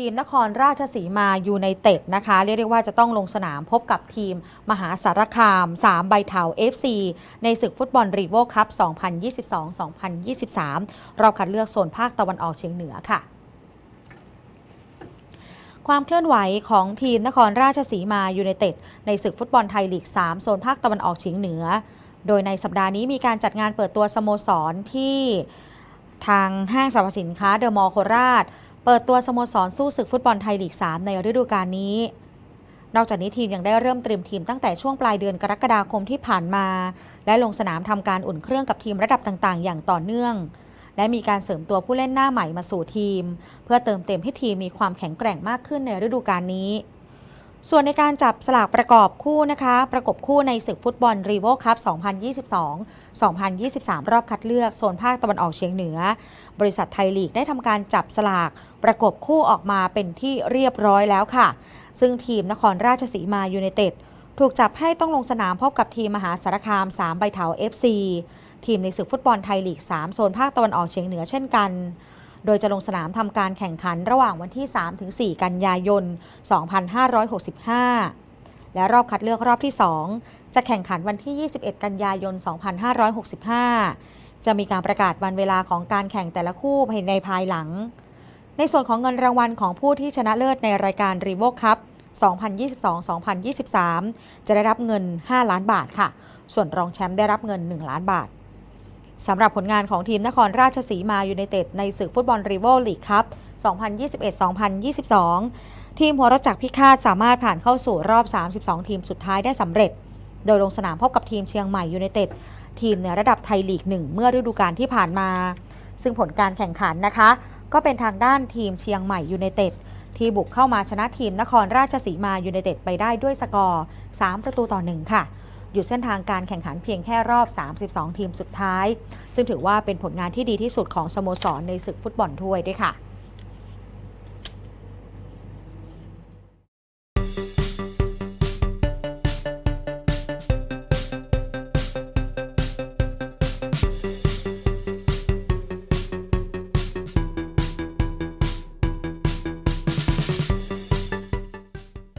ทีมนครราชสีมายูไนเต็ดนะคะ เรียกได้ว่าจะต้องลงสนามพบกับทีมมหาสารคาม 3 ใบเถา FC ในศึกฟุตบอลรีโวคัพ 2022-2023 รอบคัดเลือกโซนภาคตะวันออกเฉียงเหนือค่ะความเคลื่อนไหวของทีมนครราชสีมายูไนเต็ดในศึกฟุตบอลไทยลีก 3 โซนภาคตะวันออกเฉียงเหนือ โดยในสัปดาห์นี้มีการจัดงานเปิดตัวสโมสรที่ทางห้างสรรพสินค้าเดอะมอลล์โคราช เปิดตัวสโมสรสู้ศึกฟุตบอลไทยลีก 3 ในฤดูกาลนี้ นอกจากนี้ทีมยังได้เริ่มเตรียมทีมตั้งแต่ช่วงปลายเดือนกรกฎาคมที่ผ่านมา และลงสนามทำการอุ่นเครื่องกับทีมระดับต่างๆ อย่างต่อเนื่อง และมีการเสริมตัวผู้เล่นหน้าใหม่มาสู่ทีม เพื่อเติมเต็มให้ทีมมีความแข็งแกร่งมากขึ้นในฤดูกาลนี้ ส่วนในการจับสลากประกอบคู่นะคะ ประกบคู่ในศึกฟุตบอลรีโวคัพ2022-2023 รอบคัดเลือก โซนภาคตะวันออกเฉียงเหนือ บริษัทไทยลีกได้ทำการจับสลากประกบคู่ออกมาเป็นที่เรียบร้อยแล้วค่ะ ซึ่งทีมนครราชสีมายูไนเต็ดถูกจับให้ต้องลงสนามพบกับทีมมหาสารคาม 3 ใบเถา FC ทีมในศึกฟุตบอลไทยลีก 3 โซนภาคตะวันออกเฉียงเหนือเช่นกัน โดยจะลงสนามทำการแข่งขันระหว่างวันที่ 3-4 กันยายน 2565 และรอบคัดเลือกรอบที่ 2 จะแข่งขันวันที่ 21 กันยายน 2565 จะมีการประกาศวันเวลาของการแข่งแต่ละคู่ภายในภายหลัง ในส่วนของเงินรางวัลของผู้ที่ชนะเลิศในรายการรีโวคัพ2022-2023 จะได้รับเงิน 5 ล้านบาทค่ะ ส่วนรองแชมป์ได้รับเงิน 1 ล้านบาท สำหรับผลงานของทีมนครราชสีมายูไนเต็ดในศึกฟุตบอลรีโวลีกคัพ2021-2022 ทีมหัวรถจักรพิฆาตสามารถผ่านเข้าสู่รอบ 32 ทีมสุดท้ายได้สำเร็จ โดยลงสนามพบกับทีมเชียงใหม่ยูไนเต็ดทีมในระดับไทยลีก1เมื่อฤดูกาลที่ผ่านมา ซึ่งผลการแข่งขันนะคะ ก็เป็นทางด้านทีมเชียงใหม่ยูไนเต็ดที่บุกเข้ามาชนะทีมนครราชสีมายูไนเต็ดไปได้ด้วยสกอร์ 3 ประตูต่อ 1 ค่ะ หยุดเส้นทางการแข่งขันเพียงแค่รอบ 32 ทีมสุดท้าย ซึ่งถือว่าเป็นผลงานที่ดีที่สุดของสโมสรในศึกฟุตบอลถ้วยด้วยค่ะ